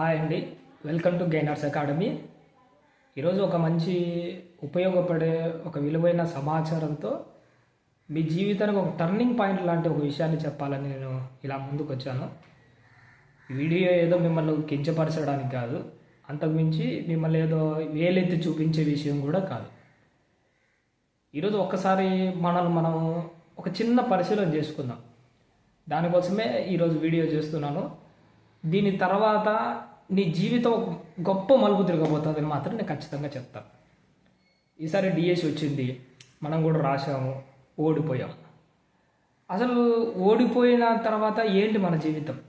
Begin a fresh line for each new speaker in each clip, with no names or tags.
Hi అండి. Welcome to Gainers academy. ఈరోజు ఒక మంచి ఉపయోగపడే ఒక విలువైన సమాచారంతో మీ జీవితానికి ఒక టర్నింగ్ పాయింట్ లాంటి ఒక విషయాన్ని చెప్పాలని నేను ఇలా ముందుకు వచ్చాను వీడియో ఏదో మిమ్మల్ని కించపరచడానికి కాదు అంతకుమించి మిమ్మల్ని ఏదో వేలెత్తి చూపించే విషయం కూడా కాదు. ఈరోజు ఒక్కసారి మనల్ని మనం ఒక చిన్న పరిశీలన చేసుకుందాం. దానికోసమే ఈరోజు వీడియో చేస్తున్నాను. దీని తర్వాత నీ జీవితం ఒక గొప్ప మలుపు తిరగబోతుందని మాత్రం నేను ఖచ్చితంగా చెప్తాను ఈసారి డిఎస్ వచ్చింది మనం కూడా రాసాము ఓడిపోయాం. అసలు ఓడిపోయిన తర్వాత ఏంటి మన జీవితం?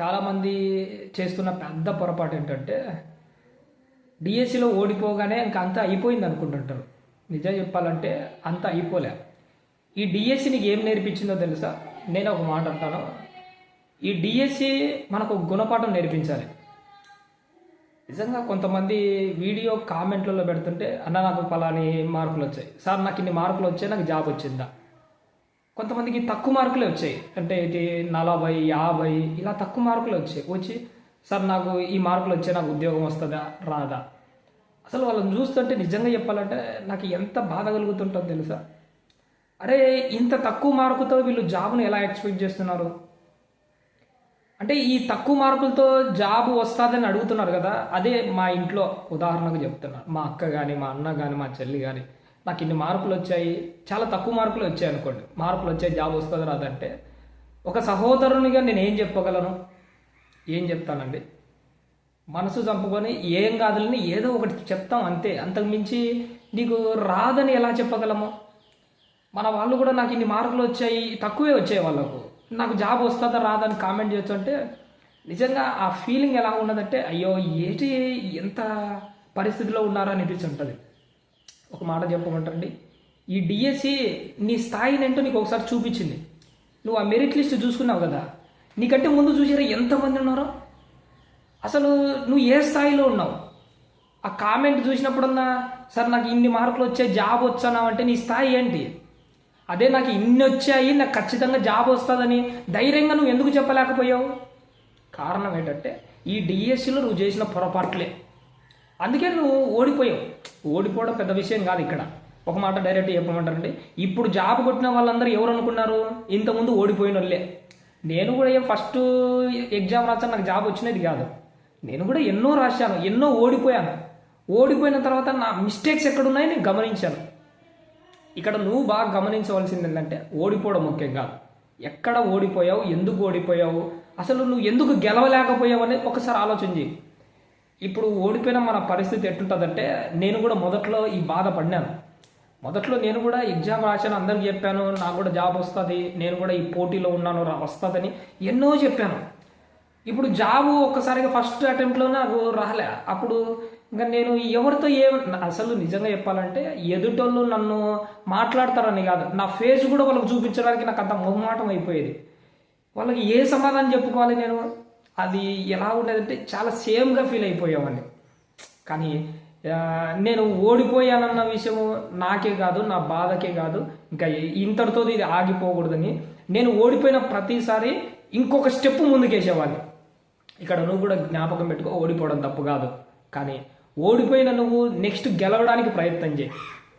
చాలామంది చేస్తున్న పెద్ద పొరపాటు ఏంటంటే డిఎస్సిలో ఓడిపోగానే ఇంకా అంతా అయిపోయింది అనుకుంటుంటారు. నిజం చెప్పాలంటే అంతా అయిపోలే. ఈ డిఎస్సి నీకు ఏం నేర్పించిందో తెలుసా? నేను ఒక మాట అంటాను. ఈ డిఎస్సి మనకు గుణపాఠం నేర్పించాలి. నిజంగా కొంతమంది వీడియో కామెంట్లలో పెడుతుంటే అన్న నాకు పలాని మార్కులు వచ్చాయి సార్ నాకు ఇన్ని మార్కులు వచ్చాయి నాకు జాబ్ వచ్చిందా? కొంతమందికి తక్కువ మార్కులే వచ్చాయి. అంటే ఇది నలభై యాభై ఇలా తక్కువ మార్కులు వచ్చాయి. వచ్చి సార్ నాకు ఈ మార్కులు వచ్చాయి నాకు ఉద్యోగం వస్తుందా రాదా? అసలు వాళ్ళని చూస్తుంటే నిజంగా చెప్పాలంటే నాకు ఎంత బాధ కలుగుతుంటుందో తెలుసా? అరే ఇంత తక్కువ మార్కుతో వీళ్ళు జాబ్ను ఎలా ఎక్స్పెక్ట్ చేస్తున్నారు? అంటే ఈ తక్కువ మార్కులతో జాబ్ వస్తుందని అడుగుతున్నారు కదా అదే మా ఇంట్లో ఉదాహరణకు చెప్తున్నారు. మా అక్క కానీ మా అన్న కానీ మా చెల్లి కానీ నాకు ఇన్ని మార్కులు వచ్చాయి చాలా తక్కువ మార్కులు వచ్చాయి అనుకోండి. మార్కులు వచ్చాయి జాబ్ వస్తుంది రాదంటే ఒక సహోదరునిగా నేను ఏం చెప్పగలను? ఏం చెప్తానండి? మనసు చంపుకొని ఏం కాదులని ఏదో ఒకటి చెప్తాం అంతే. అంతకు మించి నీకు రాదని ఎలా చెప్పగలము? మన వాళ్ళు కూడా నాకు ఇన్ని మార్కులు వచ్చాయి తక్కువే వచ్చాయి వాళ్ళకు. నాకు జాబ్ వస్తుందా రాదని కామెంట్ చేయొచ్చు అంటే నిజంగా ఆ ఫీలింగ్ ఎలా ఉన్నదంటే అయ్యో ఏటి ఎంత పరిస్థితిలో ఉన్నారో అనిపించుంటుంది ఒక మాట చెప్పమంటండి. ఈ డిఎస్సి నీ స్థాయిని ఏంటో నీకు ఒకసారి చూపించింది. నువ్వు ఆ మెరిట్ లిస్ట్ చూసుకున్నావు కదా. నీకంటే ముందు చూసారా ఎంతమంది ఉన్నారో? అసలు నువ్వు ఏ స్థాయిలో ఉన్నావు? ఆ కామెంట్ చూసినప్పుడన్నా సార్ నాకు ఇన్ని మార్కులు వచ్చే జాబ్ వచ్చానా? అంటే నీ స్థాయి ఏంటి? అదే నాకు ఇన్ని వచ్చాయి నాకు ఖచ్చితంగా జాబ్ వస్తుందని ధైర్యంగా నువ్వు ఎందుకు చెప్పలేకపోయావు? కారణం ఏంటంటే ఈ డిఎస్సిలో నువ్వు చేసిన పొరపాట్లే. అందుకే నువ్వు ఓడిపోయావు. ఓడిపోవడం పెద్ద విషయం కాదు ఇక్కడ. ఒక మాట డైరెక్ట్ చెప్పమంటారండి ఇప్పుడు జాబ్ కొట్టిన వాళ్ళందరూ ఎవరు అనుకున్నారు? ఇంతకుముందు ఓడిపోయిన వాళ్ళే. నేను కూడా ఏం ఫస్ట్ ఎగ్జామ్ రాసాను నాకు జాబ్ వచ్చినది కాదు. నేను కూడా ఎన్నో రాశాను ఎన్నో ఓడిపోయాను. ఓడిపోయిన తర్వాత నా మిస్టేక్స్ ఎక్కడున్నాయని నేను గమనించాను. ఇక్కడ నువ్వు బాగా గమనించవలసింది ఏంటంటే ఓడిపోవడం ముఖ్యం కాదు. ఎక్కడ ఓడిపోయావు? ఎందుకు ఓడిపోయావు? అసలు నువ్వు ఎందుకు గెలవలేకపోయావు అనేది ఒకసారి ఆలోచన చేయి ఇప్పుడు ఓడిపోయిన మన పరిస్థితి ఎట్లుంటుందంటే నేను కూడా మొదట్లో ఈ బాధ పడినాను మొదట్లో నేను కూడా ఎగ్జామ్ రాశాను అందరికి చెప్పాను నాకు కూడా జాబ్ వస్తుంది నేను కూడా ఈ పోటీలో ఉన్నాను వస్తుందని ఎన్నో చెప్పాను. ఇప్పుడు జాబు ఒక్కసారిగా ఫస్ట్ అటెంప్ట్లో నాకు రాలే. అప్పుడు ఇంకా నేను ఎవరితో ఏ అసలు నిజంగా చెప్పాలంటే ఎదుటోళ్ళు నన్ను మాట్లాడతారని కాదు. నా ఫేస్ కూడా వాళ్ళకి చూపించడానికి నాకు అంత మొహమాటం అయిపోయేది. వాళ్ళకి ఏ సమాధానం చెప్పుకోవాలి నేను? అది ఎలా ఉండేదంటే చాలా సేమ్గా ఫీల్ అయిపోయేవాడిని. కానీ నేను ఓడిపోయానన్న విషయము నాకే కాదు నా బాధకే కాదు. ఇంకా ఇంతటితో ఇది ఆగిపోకూడదని నేను ఓడిపోయిన ప్రతిసారి ఇంకొక స్టెప్ ముందుకేసేవాడిని. ఇక్కడ నువ్వు కూడా జ్ఞాపకం పెట్టుకో ఓడిపోవడం తప్పు కాదు. కానీ ఓడిపోయిన నువ్వు నెక్స్ట్ గెలవడానికి ప్రయత్నం చేయి.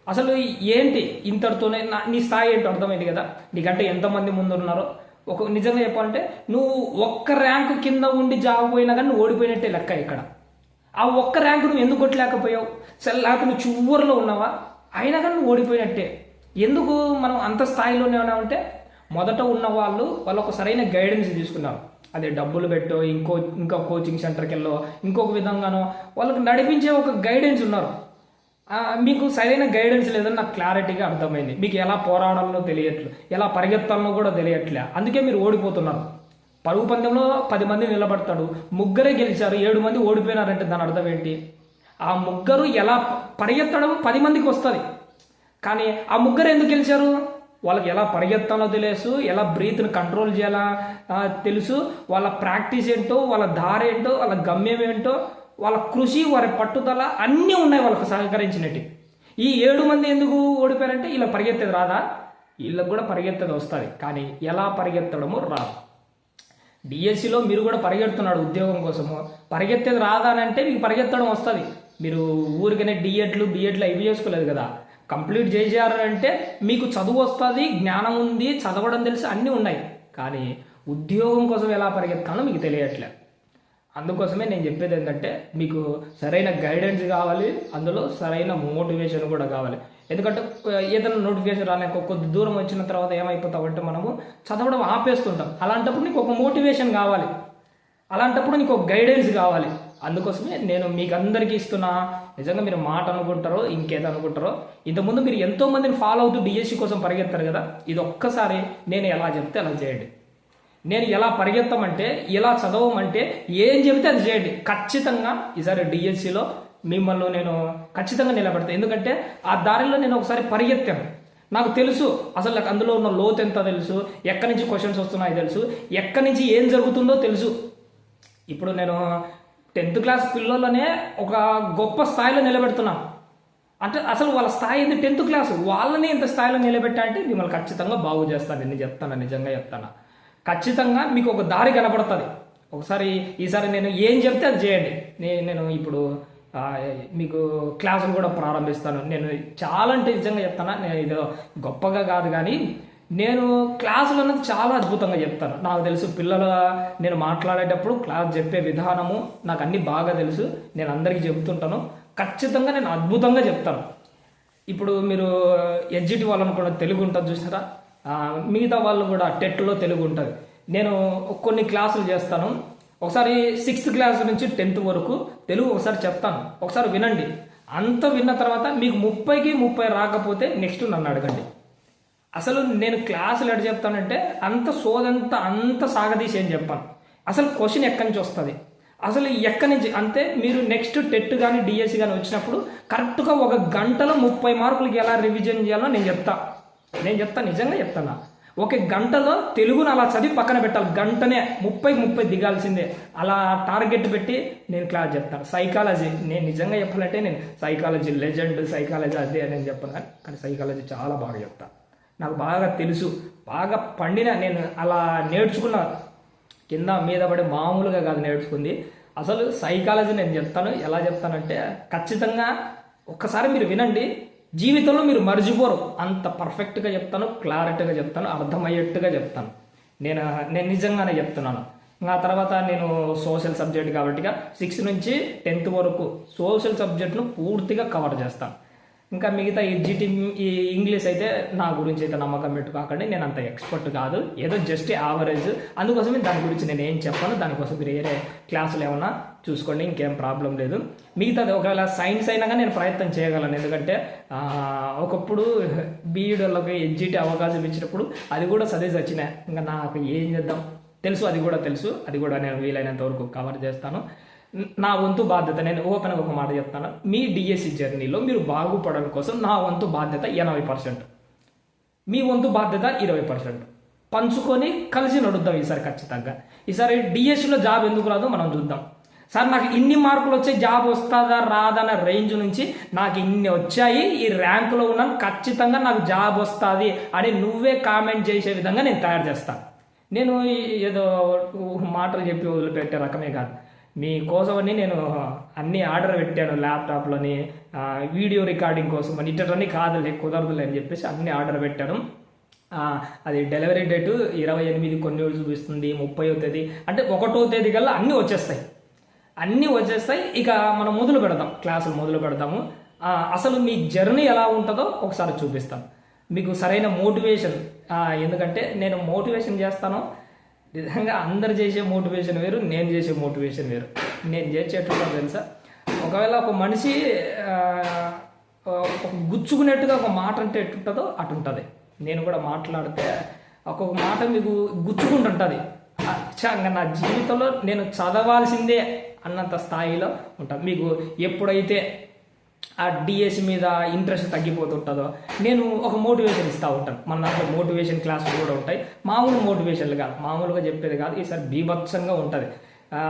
అసలు ఏంటి ఇంతటితోనే నా నీ స్థాయి ఏంటో అర్థమైంది కదా? నీకంటే ఎంతమంది ముందున్నారో? ఒక నిజంగా చెప్పాలంటే నువ్వు ఒక్క ర్యాంకు కింద ఉండి జాబ్ పోయినా కానీ నువ్వు ఓడిపోయినట్టే లెక్క ఇక్కడ. ఆ ఒక్క ర్యాంకు నువ్వు ఎందుకు కొట్టలేకపోయావు? సరే లేకపోతే నువ్వు చివరిలో ఉన్నావా? అయినా కానీ నువ్వు ఓడిపోయినట్టే. ఎందుకు మనం అంత స్థాయిలోనే ఉన్నామంటే మొదట ఉన్న వాళ్ళు వాళ్ళు ఒక సరైన గైడెన్స్ తీసుకున్నారు. అదే డబ్బులు పెట్టో ఇంకో ఇంకా కోచింగ్ సెంటర్కి వెళ్ళో ఇంకొక విధంగానో వాళ్ళకి నడిపించే ఒక గైడెన్స్ ఉన్నారు. మీకు సరైన గైడెన్స్ లేదని నాకు క్లారిటీగా అర్థమైంది. మీకు ఎలా పోరాడాలో తెలియట్లేదు ఎలా పరిగెత్తాలనో కూడా తెలియట్లే. అందుకే మీరు ఓడిపోతున్నారు. పరుగు పందెంలో పది మంది నిలబడతాడు ముగ్గురే గెలిచారు ఏడు మంది ఓడిపోయినారంటే దాని అర్థం ఏంటి? ఆ ముగ్గురు ఎలా పరిగెత్తడం పది మందికి వస్తుంది. కానీ ఆ ముగ్గురు ఎందుకు గెలిచారు? వాళ్ళకి ఎలా పరిగెత్తాలో తెలుసు ఎలా బ్రీత్ని కంట్రోల్ చేయాలా తెలుసు. వాళ్ళ ప్రాక్టీస్ ఏంటో వాళ్ళ దారి ఏంటో వాళ్ళ గమ్యం ఏంటో వాళ్ళ కృషి వారి పట్టుదల అన్నీ ఉన్నాయి వాళ్ళకి సహకరించినట్టు. ఈ ఏడు మంది ఎందుకు ఓడిపోయారంటే ఇలా పరిగెత్తేది రాదా? వీళ్ళకి కూడా పరిగెత్తేది వస్తుంది కానీ ఎలా పరిగెత్తడమో రాదు. డిఎస్సిలో మీరు కూడా పరిగెడుతున్నాడు ఉద్యోగం కోసము. పరిగెత్తేది రాదా అని అంటే మీకు పరిగెత్తడం వస్తుంది. మీరు ఊరికనే డిఎడ్లు బిఎడ్లు అవి చేసుకోలేదు కదా. కంప్లీట్ చేశారు అంటే మీకు చదువు వస్తుంది జ్ఞానం ఉంది చదవడం తెలిసి అన్నీ ఉన్నాయి. కానీ ఉద్యోగం కోసం ఎలా పరిగెత్తానో మీకు తెలియట్లేదు అందుకోసమే నేను చెప్పేది ఏంటంటే మీకు సరైన గైడెన్స్ కావాలి అందులో సరైన మోటివేషన్ కూడా కావాలి. ఎందుకంటే ఏదైనా నోటిఫికేషన్ రాలేక కొద్ది దూరం వచ్చిన తర్వాత ఏమైపోతామంటే మనము చదవడం ఆపేస్తుంటాం. అలాంటప్పుడు నీకు ఒక మోటివేషన్ కావాలి. అలాంటప్పుడు నీకు ఒక గైడెన్స్ కావాలి. అందుకోసమే నేను మీకు అందరికీ ఇస్తున్నా. నిజంగా మీరు మాట అనుకుంటారో ఇంకేదో అనుకుంటారో ఇంతకుముందు మీరు ఎంతో మందిని ఫాలో అవుతూ డిఎస్సి కోసం పరిగెత్తారు కదా ఇది ఒక్కసారి నేను ఎలా చెప్తే అలా చేయండి. నేను ఎలా పరిగెత్తమంటే ఎలా చదవమంటే ఏం చెబితే అది చేయండి. ఖచ్చితంగా ఈసారి డిఎస్సిలో మిమ్మల్ని నేను ఖచ్చితంగా నిలబెడతాను ఎందుకంటే ఆ దారిలో నేను ఒకసారి పరిగెత్తాను. నాకు తెలుసు అసలు నాకు అందులో ఉన్న లోతు ఎంత తెలుసు ఎక్కడి నుంచి క్వశ్చన్స్ వస్తున్నాయో తెలుసు ఎక్కడి నుంచి ఏం జరుగుతుందో తెలుసు. ఇప్పుడు నేను టెన్త్ క్లాస్ పిల్లలనే ఒక గొప్ప స్థాయిలో నిలబెడుతున్నాను అంటే అసలు వాళ్ళ స్థాయి ఏంది టెన్త్ క్లాస్? వాళ్ళని ఇంత స్థాయిలో నిలబెట్టా అంటే మిమ్మల్ని ఖచ్చితంగా బాగు చేస్తాను నేను చెప్తాను నిజంగా చెప్తాను? ఖచ్చితంగా మీకు ఒక దారి కనపడుతుంది ఒకసారి ఈసారి నేను ఏం చెప్తే అది చేయండి. నేను ఇప్పుడు మీకు క్లాసులు కూడా ప్రారంభిస్తాను. నేను చాలా అంటే నిజంగా చెప్తాను? నేను ఇది గొప్పగా కాదు కానీ నేను క్లాసులు అన్నది చాలా అద్భుతంగా చెప్తాను. నాకు తెలుసు పిల్లల నేను మాట్లాడేటప్పుడు క్లాస్ చెప్పే విధానము నాకు అన్ని బాగా తెలుసు. నేను అందరికీ చెప్తుంటాను. ఖచ్చితంగా నేను అద్భుతంగా చెప్తాను. ఇప్పుడు మీరు ఎడ్జిటి వాళ్ళను కూడా తెలుగు ఉంటుంది చూసారా? మిగతా వాళ్ళు కూడా టెట్లో తెలుగు ఉంటుంది. నేను కొన్ని క్లాసులు చేస్తాను. ఒకసారి సిక్స్త్ క్లాస్ నుంచి టెన్త్ వరకు తెలుగు ఒకసారి చెప్తాను. ఒకసారి వినండి. అంత విన్న తర్వాత మీకు ముప్పైకి ముప్పై రాకపోతే నెక్స్ట్ నన్ను అడగండి. అసలు నేను క్లాసులు ఎడ చెప్తానంటే అంత సోదంతా అంత సాగదీసి ఏం చెప్పాను. అసలు క్వశ్చన్ ఎక్కడి నుంచి వస్తుంది? అసలు ఎక్కడి నుంచి? అంటే మీరు నెక్స్ట్ టెట్ కానీ డిఎస్సి కానీ వచ్చినప్పుడు కరెక్ట్గా ఒక గంటలో ముప్పై మార్కులకి ఎలా రివిజన్ చేయాలో నేను చెప్తా. నేను చెప్తా నిజంగా చెప్తాను? ఒక గంటలో తెలుగును అలా చదివి పక్కన పెట్టాలి. గంటనే ముప్పై ముప్పై దిగాల్సిందే. అలా టార్గెట్ పెట్టి నేను క్లాస్ చెప్తాను. సైకాలజీ నేను నిజంగా చెప్పాలంటే నేను సైకాలజీ లెజెండ్ సైకాలజీ అదే నేను చెప్పను. కానీ సైకాలజీ చాలా బాగా చెప్తాను నాకు బాగా తెలుసు. బాగా పండిన నేను అలా నేర్చుకున్న కింద మీద పడి మామూలుగా కాదు నేర్చుకుంది. అసలు సైకాలజీ నేను చెప్తాను. ఎలా చెప్తానంటే ఖచ్చితంగా ఒక్కసారి మీరు వినండి. జీవితంలో మీరు మర్చిపోరు. అంత పర్ఫెక్ట్గా చెప్తాను క్లారిటీగా చెప్తాను అర్థమయ్యేట్టుగా చెప్తాను. నేను నేను నిజంగానే చెప్తున్నాను. ఆ తర్వాత నేను సోషల్ సబ్జెక్ట్ కాబట్టిగా సిక్స్త్ నుంచి టెన్త్ వరకు సోషల్ సబ్జెక్ట్ను పూర్తిగా కవర్ చేస్తాను. ఇంకా మిగతా ఎడ్జిటి ఈ ఇంగ్లీష్ అయితే నా గురించి అయితే నమ్మకం పెట్టుకోకండి. నేను అంత ఎక్స్పర్ట్ కాదు. ఏదో జస్ట్ యావరేజ్ అందుకోసమే దాని గురించి నేను ఏం చెప్పాను. దానికోసం మీరు వేరే క్లాసులు ఏమన్నా చూసుకోండి. ఇంకేం ప్రాబ్లం లేదు. మిగతాది ఒకవేళ సైన్స్ అయినా కానీ నేను ప్రయత్నం చేయగలను. ఎందుకంటే ఒకప్పుడు బీఈడి వాళ్ళకి ఎడ్జిటి అవకాశం ఇచ్చినప్పుడు అది కూడా సజెస్ట్ వచ్చినాయి ఇంకా నాకు ఏం చేద్దాం? తెలుసు అది కూడా తెలుసు. అది కూడా నేను వీలైనంత వరకు కవర్ చేస్తాను. నా వంతు బాధ్యత నేను ఓపెన్గా ఒక మాట చెప్తాను. మీ డిఎస్సి జర్నీలో మీరు బాగుపడడం కోసం నా వంతు బాధ్యత ఎనభై పర్సెంట్. మీ వంతు బాధ్యత ఇరవై పర్సెంట్. పంచుకొని కలిసి నడుద్దాం ఈసారి ఖచ్చితంగా. ఈసారి డిఎస్సిలో జాబ్ ఎందుకు రాదో మనం చూద్దాం. సార్ నాకు ఇన్ని మార్కులు వచ్చే జాబ్ వస్తుందా రాదన్న రేంజ్ నుంచి నాకు ఇన్ని వచ్చాయి ఈ ర్యాంకులో ఉన్నాను ఖచ్చితంగా నాకు జాబ్ వస్తుంది అని నువ్వే కామెంట్ చేసే విధంగా నేను తయారు చేస్తాను. నేను ఏదో మాటలు చెప్పి వదిలిపెట్టే రకమే కాదు. మీకోసమని నేను అన్ని ఆర్డర్ పెట్టాను ల్యాప్టాప్లోని వీడియో రికార్డింగ్ కోసం అని ఇటన్నీ కాదులే కుదరదులే అని చెప్పేసి అన్ని ఆర్డర్ పెట్టాను. అది డెలివరీ డేటు ఇరవై ఎనిమిది కొన్ని రోజులు చూపిస్తుంది ముప్పై తేదీ. అంటే ఒకటో తేదీ కల్లా అన్నీ వచ్చేస్తాయి. అన్నీ వచ్చేస్తాయి ఇక మనం మొదలు పెడదాం క్లాసులు మొదలు పెడదాము. అసలు మీ జర్నీ ఎలా ఉంటుందో ఒకసారి చూపిస్తాను. మీకు సరైన మోటివేషన్ ఎందుకంటే నేను మోటివేషన్ చేస్తాను. నిజంగా అందరు చేసే మోటివేషన్ వేరు నేను చేసే మోటివేషన్ వేరు. నేను చేసేట్టుగా తెలుసా? ఒకవేళ ఒక మనిషి ఒక గుచ్చుకునేట్టుగా ఒక మాట అంటే ఎట్టుంటుందో అటుంటుంది. నేను కూడా మాట్లాడితే ఒక్కొక్క మాట మీకు గుచ్చుకుంటుంటుంది. ఇంకా నా జీవితంలో నేను చదవాల్సిందే అన్నంత స్థాయిలో ఉంటాను మీకు ఎప్పుడైతే ఆ డిఎస్ మీద ఇంట్రెస్ట్ తగ్గిపోతుంటుందో నేను ఒక మోటివేషన్ ఇస్తూ ఉంటాను. మన దాంట్లో మోటివేషన్ క్లాసులు కూడా ఉంటాయి. మామూలు మోటివేషన్లు కాదు. మామూలుగా చెప్పేది కాదు. ఈసారి బీభత్సంగా ఉంటుంది.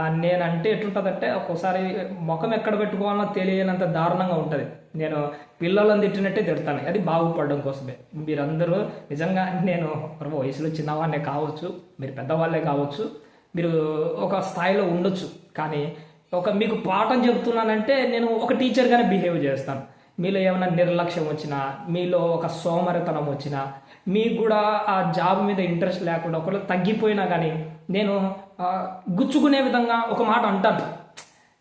నేనంటే ఎట్లుంటుందంటే ఒక్కోసారి ముఖం ఎక్కడ పెట్టుకోవాలో తెలియనంత దారుణంగా ఉంటుంది. నేను పిల్లలను తిట్టినట్టే తిడతాను. అది బాగుపడడం కోసమే. మీరందరూ నిజంగా నేను వయసులో చిన్నవాళ్ళే కావచ్చు మీరు పెద్దవాళ్ళే కావచ్చు మీరు ఒక స్థాయిలో ఉండొచ్చు. కానీ ఒక మీకు పాఠం చెప్తున్నానంటే నేను ఒక టీచర్గానే బిహేవ్ చేస్తాను. మీలో ఏమైనా నిర్లక్ష్యం వచ్చినా మీలో ఒక సోమరితనం వచ్చినా మీకు కూడా ఆ జాబ్ మీద ఇంట్రెస్ట్ లేకుండా ఒకవేళ తగ్గిపోయినా కానీ నేను గుచ్చుకునే విధంగా ఒక మాట అంటాను.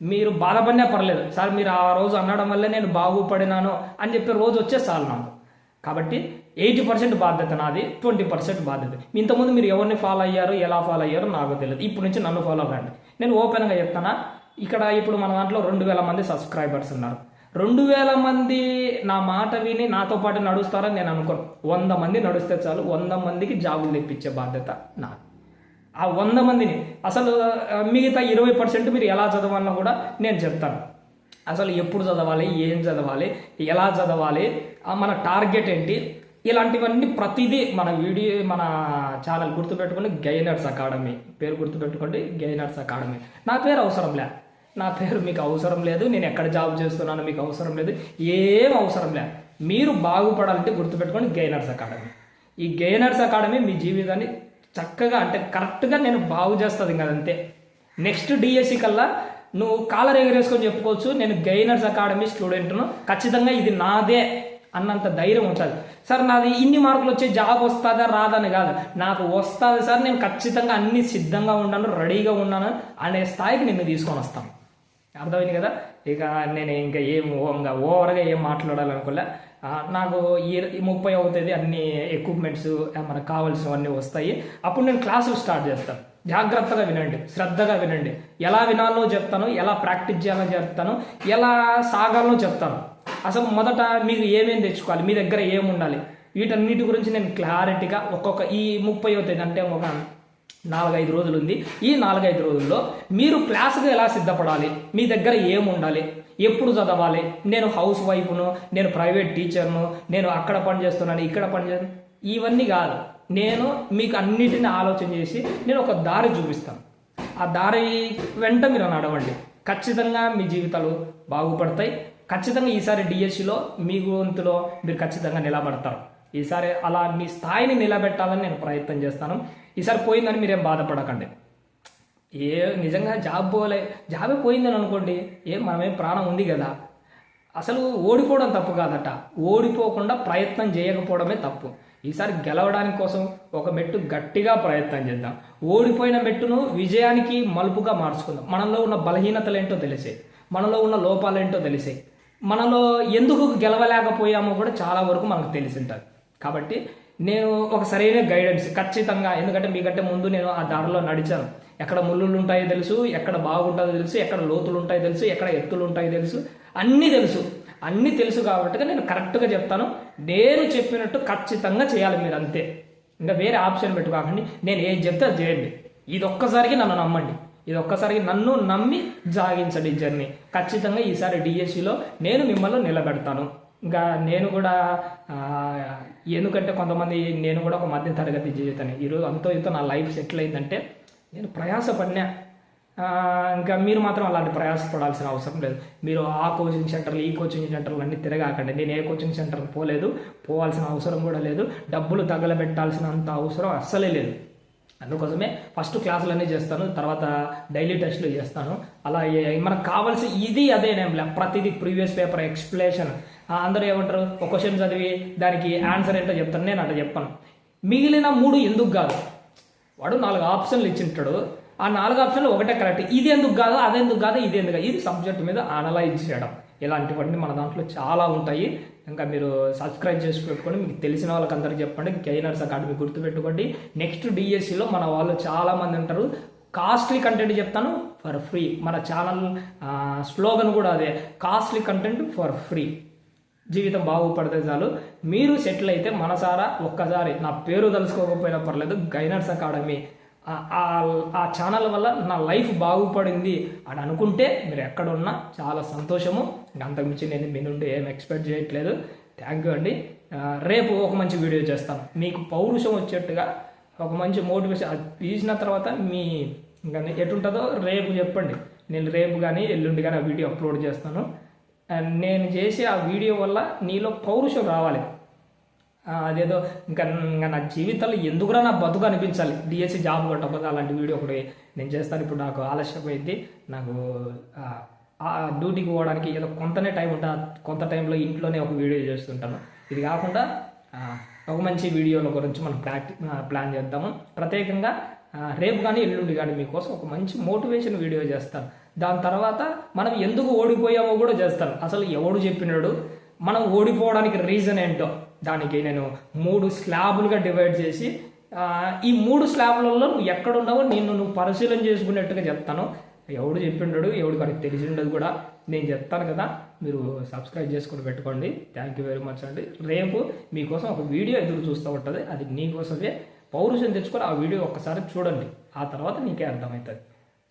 మీరు బాధపడినా పర్లేదు. సార్ మీరు ఆ రోజు అనడం వల్లే నేను బాగుపడినాను అని చెప్పి రోజు వచ్చే చాలు నాకు. కాబట్టి ఎయిటీ పర్సెంట్ బాధ్యత నాది ట్వంటీ పర్సెంట్ బాధ్యత. ఇంతకుముందు మీరు ఎవరిని ఫాలో అయ్యారు ఎలా ఫాలో అయ్యారో నాకు తెలియదు. ఇప్పుడు నుంచి నన్ను ఫాలో అవ్వండి. నేను ఓపెన్గా చెప్తానా? ఇక్కడ ఇప్పుడు మన దాంట్లో రెండు వేల మంది సబ్స్క్రైబర్స్ ఉన్నారు. రెండు వేల మంది నా మాట విని నాతో పాటు నడుస్తారని నేను అనుకోను. వంద మంది నడిస్తే చాలు. వంద మందికి జాబులు తెప్పించే బాధ్యత నా ఆ వంద మందిని అసలు మిగతా ఇరవై పర్సెంట్ మీరు ఎలా చదవాలన్నా కూడా నేను చెప్తాను. అసలు ఎప్పుడు చదవాలి? ఏం చదవాలి? ఎలా చదవాలి? ఆ, మన టార్గెట్ ఏంటి? ఇలాంటివన్నీ ప్రతిదీ మన వీడియో మన ఛానల్ గుర్తుపెట్టుకోండి. గైనర్స్ అకాడమీ పేరు గుర్తుపెట్టుకోండి. గైనర్స్ అకాడమీ నా పేరు అవసరం లే. నా పేరు మీకు అవసరం లేదు నేను ఎక్కడ జాబ్ చేస్తున్నాను మీకు అవసరం లేదు ఏం అవసరం లేదు. మీరు బాగుపడాలంటే గుర్తుపెట్టుకోండి గైనర్స్ అకాడమీ ఈ గెయినర్స్ అకాడమీ మీ జీవితాన్ని చక్కగా అంటే కరెక్ట్గా నేను బాగు చేస్తుంది ఇంకా అంతే. నెక్స్ట్ డిఎస్సి కల్లా నువ్వు కాలర్ ఎగరేసుకొని చెప్పుకోవచ్చు నేను గెయినర్స్ అకాడమీ స్టూడెంట్ను ఖచ్చితంగా ఇది నాదే అన్నంత ధైర్యం ఉంటుంది. సార్ నాది ఇన్ని మార్కులు వచ్చే జాబ్ వస్తుందా రాదని కాదు. నాకు వస్తుంది సార్ నేను ఖచ్చితంగా అన్ని సిద్ధంగా ఉన్నాను రెడీగా ఉన్నాను అనే స్థాయికి నిన్ను తీసుకొని వస్తాను. అర్థమైంది కదా? ఇక నేను ఇంకా ఏం ఇంకా ఓవర్గా ఏం మాట్లాడాలనుకోలే. నాకు ఈ ముప్పై అవుతుంది అన్ని ఎక్విప్మెంట్స్ మనకు కావాల్సినవన్నీ వస్తాయి. అప్పుడు నేను క్లాసులు స్టార్ట్ చేస్తాను జాగ్రత్తగా వినండి శ్రద్ధగా వినండి. ఎలా వినాలో చెప్తాను ఎలా ప్రాక్టీస్ చేయాలో చెప్తాను ఎలా సాగాలో చెప్తాను. అసలు మొదట మీరు ఏమేమి తెచ్చుకోవాలి మీ దగ్గర ఏముండాలి? వీటన్నిటి గురించి నేను క్లారిటీగా ఒక్కొక్క ఈ ముప్పై అవుతుంది అంటే ఒక నాలుగైదు రోజులు ఉంది ఈ నాలుగైదు రోజుల్లో మీరు క్లాస్గా ఎలా సిద్ధపడాలి? మీ దగ్గర ఏముండాలి? ఎప్పుడు చదవాలి? నేను హౌస్ వైఫ్ను నేను ప్రైవేట్ టీచర్ను నేను అక్కడ పని చేస్తున్నాను ఇక్కడ పని చేస్తున్నాను ఇవన్నీ కాదు. నేను మీకు అన్నిటిని ఆలోచన చేసి నేను ఒక దారి చూపిస్తాను. ఆ దారి వెంట మీరు నడవండి. ఖచ్చితంగా మీ జీవితాలు బాగుపడతాయి. ఖచ్చితంగా ఈసారి డిఎస్సిలో మీ గొంతులో మీరు ఖచ్చితంగా నిలబడతారు. ఈసారి అలా మీ స్థాయిని నిలబెట్టాలని నేను ప్రయత్నం చేస్తాను. ఈసారి పోయిందని మీరేం బాధపడకండి. ఏ నిజంగా జాబ్ పోలే జాబే పోయిందని అనుకోండి ఏం మనమేం ప్రాణం ఉంది కదా. అసలు ఓడిపోవడం తప్పు కాదట. ఓడిపోకుండా ప్రయత్నం చేయకపోవడమే తప్పు. ఈసారి గెలవడానికి కోసం ఒక మెట్టు గట్టిగా ప్రయత్నం చేద్దాం. ఓడిపోయిన మెట్టును విజయానికి మలుపుగా మార్చుకుందాం. మనలో ఉన్న బలహీనతలు ఏంటో తెలిసే మనలో ఉన్న లోపాలేంటో తెలిసే మనలో ఎందుకు గెలవలేకపోయామో కూడా చాలా వరకు మనకు తెలిసి ఉంటుంది కాబట్టి నేను ఒక సరైన గైడెన్స్ ఖచ్చితంగా ఎందుకంటే మీకంటే ముందు నేను ఆ దారిలో నడిచాను. ఎక్కడ ముళ్ళులు ఉంటాయో తెలుసు ఎక్కడ బాగుంటుందో తెలుసు ఎక్కడ లోతులు ఉంటాయో తెలుసు ఎక్కడ ఎత్తులు ఉంటాయో తెలుసు అన్నీ తెలుసు. అన్నీ తెలుసు కాబట్టి నేను కరెక్ట్గా చెప్తాను. నేను చెప్పినట్టు ఖచ్చితంగా చేయాలి మీరు అంతే. ఇంకా వేరే ఆప్షన్ పెట్టుకోకండి. నేను ఏం చెప్తే అది చేయండి. ఇది ఒక్కసారికి నన్ను నమ్మండి. ఇది ఒక్కసారికి నన్ను నమ్మి జాగించండి ఈ జర్నీ ఖచ్చితంగా ఈసారి డిఎస్సిలో నేను మిమ్మల్ని నిలబెడతాను. ఇంకా నేను కూడా ఎందుకంటే కొంతమంది నేను కూడా ఒక మధ్య తరగతి జీవితాన్ని ఈరోజు అంతో ఇంతో నా లైఫ్ సెటిల్ అయిందంటే నేను ప్రయాసపడినా. ఇంకా మీరు మాత్రం అలాంటి ప్రయాసపడాల్సిన అవసరం లేదు. మీరు ఆ కోచింగ్ సెంటర్లు ఈ కోచింగ్ సెంటర్లు అన్నీ తిరగాకండి. నేను ఏ కోచింగ్ సెంటర్కి పోలేదు పోవాల్సిన అవసరం కూడా లేదు. డబ్బులు తగలబెట్టాల్సినంత అవసరం అస్సలే లేదు. అందుకోసమే ఫస్ట్ క్లాసులన్నీ చేస్తాను తర్వాత డైలీ టెస్ట్లు చేస్తాను. అలా మనకు కావాల్సి ఇది అదే అదేనేం ప్రతిదీ ప్రీవియస్ పేపర్ ఎక్స్ప్లెనేషన్ అందరూ ఏమంటారు? ఒక క్వశ్చన్ చదివి దానికి ఆన్సర్ ఏంటో చెప్తాను. నేను అట్లా చెప్పాను. మిగిలిన మూడు ఎందుకు కాదు? వాడు నాలుగు ఆప్షన్లు ఇచ్చింటాడు. ఆ నాలుగు ఆప్షన్లు ఒకటే కరెక్ట్ ఇది ఎందుకు కాదు? అదెందుకు కాదు? ఇది ఎందుకు కాదు? ఇది సబ్జెక్ట్ మీద అనలైజ్ చేయడం. ఇలాంటివన్నీ మన దాంట్లో చాలా ఉంటాయి. ఇంకా మీరు సబ్స్క్రైబ్ చేసి పెట్టుకోండి మీకు తెలిసిన వాళ్ళకి అందరికీ చెప్పండి. గైనర్స్ అకాడమీ గుర్తుపెట్టుకోండి. నెక్స్ట్ డిఎస్సిలో మన వాళ్ళు చాలామంది ఉంటారు. కాస్ట్లీ కంటెంట్ చెప్తాను ఫర్ ఫ్రీ మన ఛానల్ స్లోగన్ కూడా అదే. కాస్ట్లీ కంటెంట్ ఫర్ ఫ్రీ జీవితం బాగుపడితే చాలు. మీరు సెటిల్ అయితే మనసారా ఒక్కసారి నా పేరు తెలుసుకోకపోయినా పర్లేదు గైనర్స్ అకాడమీ ఆ- ఆ- ఛానల్ వల్ల నా లైఫ్ బాగుపడింది అని అనుకుంటే మీరు ఎక్కడున్నా చాలా సంతోషము. అంతకుమించి నేను మీ నుండి ఏం ఎక్స్పెక్ట్ చేయట్లేదు. థ్యాంక్ యూ అండి. రేపు ఒక మంచి వీడియో చేస్తాను. మీకు పౌరుషం వచ్చేట్టుగా ఒక మంచి మోటివేషన్ అది తీసిన తర్వాత మీ ఇంకా ఎటుంటుందో రేపు చెప్పండి. నేను రేపు కానీ ఎల్లుండి కానీ ఆ వీడియో అప్లోడ్ చేస్తాను. నేను చేసే ఆ వీడియో వల్ల నీలో పౌరుషం రావాలి. అదేదో ఇంకా ఇంకా నా జీవితంలో ఎందుకురా నా బతుకు అనిపించాలి? డిఎస్సి జాబ్ కొట్టకపోతే అలాంటి వీడియో ఒకటి నేను చేస్తాను. ఇప్పుడు నాకు ఆలస్యమైంది. నాకు ఆ, డ్యూటీకి పోవడానికి ఏదో కొంతనే టైం ఉంటా కొంత టైంలో ఇంట్లోనే ఒక వీడియో చేస్తుంటాను. ఇది కాకుండా ఒక మంచి వీడియోల గురించి మనం ప్రాక్టి ప్లాన్ చేద్దాము. ప్రత్యేకంగా రేపు కానీ ఎల్లుండి కానీ మీకోసం ఒక మంచి మోటివేషన్ వీడియో చేస్తాను. దాని తర్వాత మనం ఎందుకు ఓడిపోయామో కూడా చేస్తాను అసలు ఎవడు చెప్పినాడు? మనం ఓడిపోవడానికి రీజన్ ఏంటో? దానికి నేను మూడు స్లాబులుగా డివైడ్ చేసి ఈ మూడు స్లాబ్లలో నువ్వు ఎక్కడున్నావో నేను నువ్వు పరిశీలన చేసుకున్నట్టుగా చెప్తాను. ఎవడు చెప్పిండడు ఎవడు కానీ తెలిసి ఉండదు కూడా నేను చెప్తాను కదా. మీరు సబ్స్క్రైబ్ చేసుకుని పెట్టుకోండి. థ్యాంక్ యూ వెరీ మచ్ అండి. రేపు మీకోసం ఒక వీడియో ఎదురు చూస్తూ ఉంటుంది. అది నీకోసమే. పౌరుషం తెచ్చుకొని ఆ వీడియో ఒక్కసారి చూడండి. ఆ తర్వాత నీకే అర్థమవుతుంది.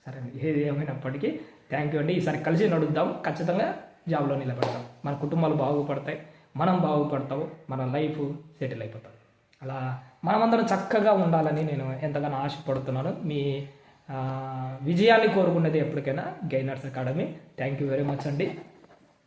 సరే అండి ఏది ఏమైనప్పటికీ థ్యాంక్ యూ అండి. ఈసారి కలిసి నడుద్దాం. ఖచ్చితంగా జాబ్లో నిలబడతాం. మన కుటుంబాలు బాగుపడతాయి. మనం బాగుపడతాము. మన లైఫ్ సెటిల్ అయిపోతాం. అలా మనమందరం చక్కగా ఉండాలని నేను ఎంతగానో ఆశపడుతున్నాను. మీ విజయాన్ని కోరుకునేది ఎప్పటికైనా Gainers Academy thank you very much అండి.